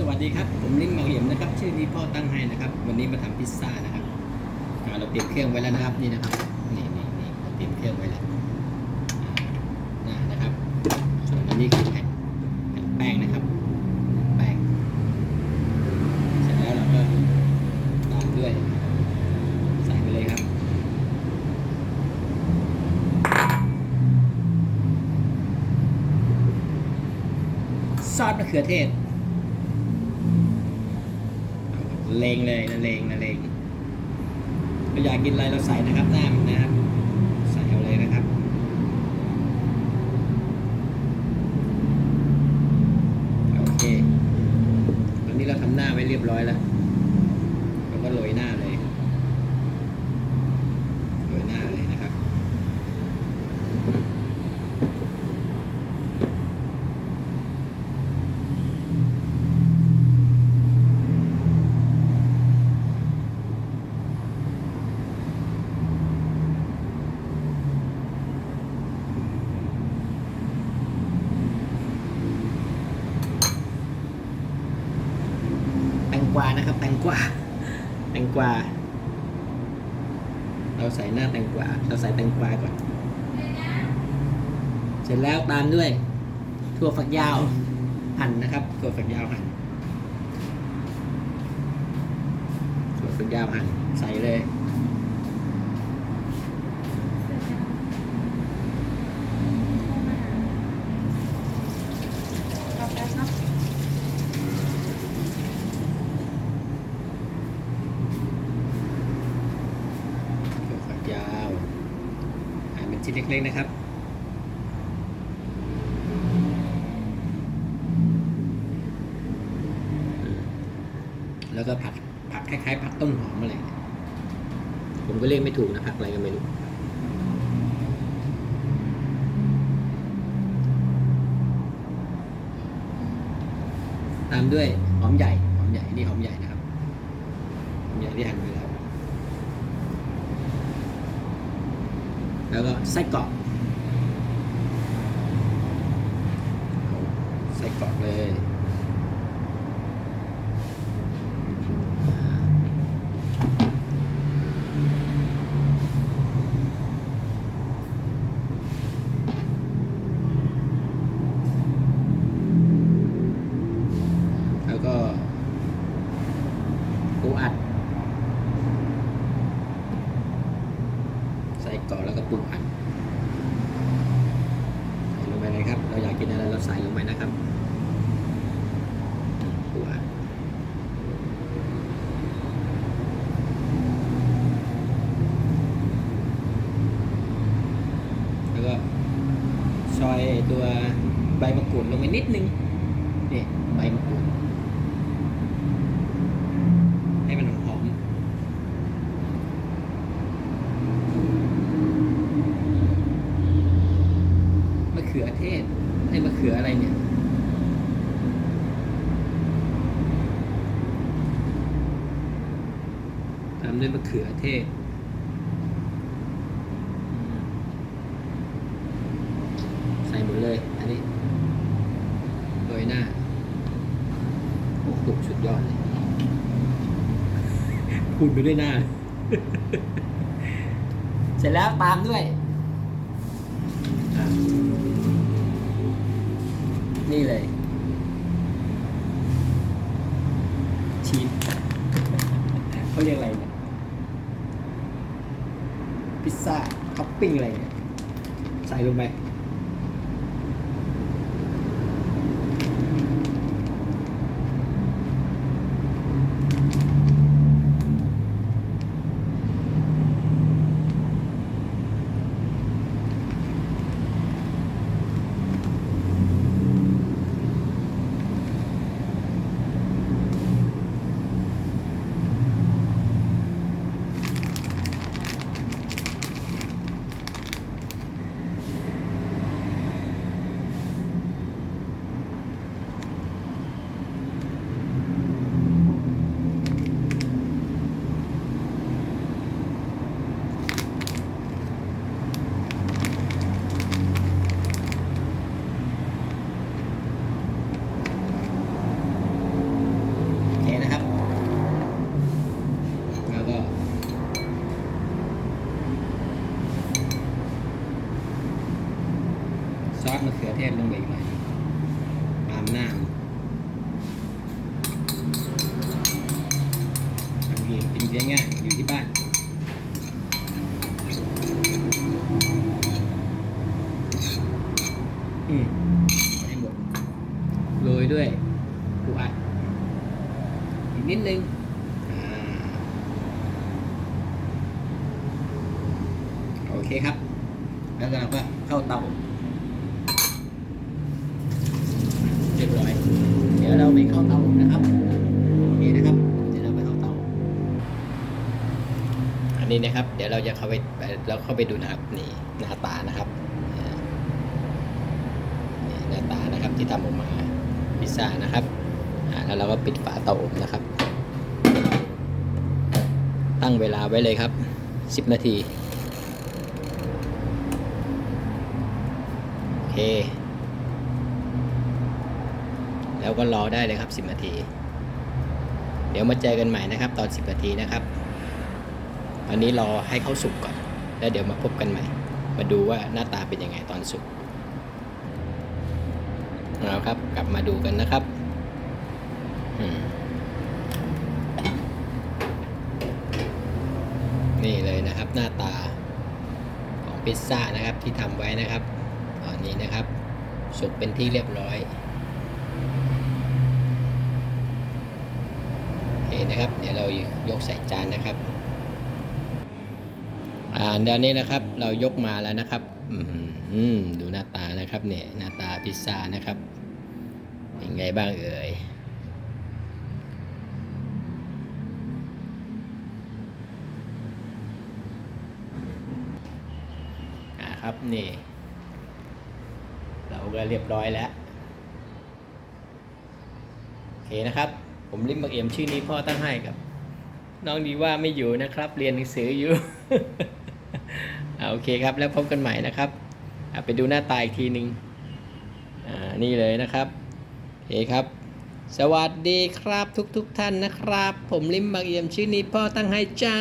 สวัสดีครับ ผมลิ้มเมาเหยี่ยมนะครับ ชื่อนี้พ่อตั้งให้นะครับ วันนี้มาทำพิซซ่านะครับเราเตรียมเครื่องไว้แล้วนะครับนี่นะครับนี่นี่นี่เราเตรียมเครื่องไว้แล้วนะนะครับ ส่วนอันนี้คือแผ่นแผ่นแป้งนะครับแป้งเสร็จแล้วเราก็ตามด้วยใส่ไปเลยครับซอสมะเขือเทศ เลงเลยนะเลงนะเลงเราอยากกินอะไรเราใส่นะครับน้ำนะครับ ใส่เอาเลยนะครับโอเคตอนนี้เราทำหน้าไว้เรียบร้อยแล้วเราก็โรยหน้าเลยโรยหน้าเลยนะครับ แตง กวานะครับ แตงกวาแตงกวาเราใส่หน้าแตงกวาเราใส่แตงกวาก่อน เสร็จแล้วตามด้วยถั่วฝักยาวหั่นนะครับถั่วฝักยาวหั่นถั่วฝักยาวหั่นใส่เลย เอาแป๊บเนาะ ถั่วฝักยาวหั่น เป็นชิ้นเล็กๆนะครับแล้วก็ผัดผัดคล้ายๆผัดต้นหอมอะไร ผมก็เรียกไม่ถูกนะผัดอะไรก็ไม่รู้ ตามด้วยหอมใหญ่ หอมใหญ่ นี่หอมใหญ่นะครับ หอมใหญ่ที่หั่นไปแล้ว แล้วก็ไส้กรอกเอาไส้กรอกเลยแล้วก็ปูอัด ใส่กรอกแล้วก็ ปรุงอัดใส่ลงไปเลยครับ เราอยากกินอะไรเราใส่ลงไปนะครับปูอัดแล้วก็ซอยตัวใบมะกรูดลงไปนิดนึงนี่ใบมะกรูดให้มันหอมๆ มะเขือเทศไอ้มะเขืออะไรเนี่ยตามด้วยมะเขือเทศใส่หมดเลย อันนี้โรยหน้าโอ้โหสุดยอดเลยพูดไปด้วยหน้า เสร็จแล้วตามด้วย นี่เลย ชีสเขาเรียกอะไรเนี่ย พิซซ่าท็อปปิ้งอะไรเนี่ย ใส่ลงไป อยู่ที่บ้านอืมให้หมดโรยด้วยปูอัดอีกนิดนึงอโอเคครับ แล้วเราก็เข้าเตาเรียบร้อย เดี๋ยวเราไปเข้าเตา เดี๋ยวเราจะเข้าไปเราเข้าไปดูนะครับนี่หน้าตานะครับนี่หน้าตานะครับที่ทำออกมาพิซซ่านะครับแล้วเราก็ปิดฝาเตาอบนะครับ ตั้งเวลาไว้เลยครับ 10 นาที โอเค แล้วก็รอได้เลยครับ 10 นาที เดี๋ยวมาเจอกันใหม่นะครับ ตอน 10 นาทีนะครับ อันนี้รอให้เขาสุกก่อน แล้วเดี๋ยวมาพบกันใหม่ มาดูว่าหน้าตาเป็นยังไงตอนสุกเอาครับ กลับมาดูกันนะครับนี่เลยนะครับหน้าตาของพิซซ่านะครับที่ทำไว้นะครับ ตอนนี้นะครับ สุกเป็นที่เรียบร้อยโอเคนะครับ เดี๋ยวเรายกใส่จานนะครับ อ่าเดี๋ยวนี้นะครับเรายกมาแล้วนะครับอืมดูหน้าตานะครับเนี่ยหน้าตาพิซซ่านะครับเป็นไงบ้างเอ่ยอ่าครับนี่ เราก็เรียบร้อยแล้วโอเคนะครับ ผมลิมบักเอ็มชื่อนี้พ่อตั้งให้ครับ น้องดีว่าไม่อยู่นะครับ เรียนหนังสืออยู่อ่าโอเคครับ แล้วพบกันใหม่นะครับไปดูหน้าตาอีกทีหนึ่งอ่านี่เลยนะครับโอเคครับ สวัสดีครับทุกๆทท่านนะครับ ผมลิมบักเอี่ยมชื่อนี้พ่อตั้งให้จ้า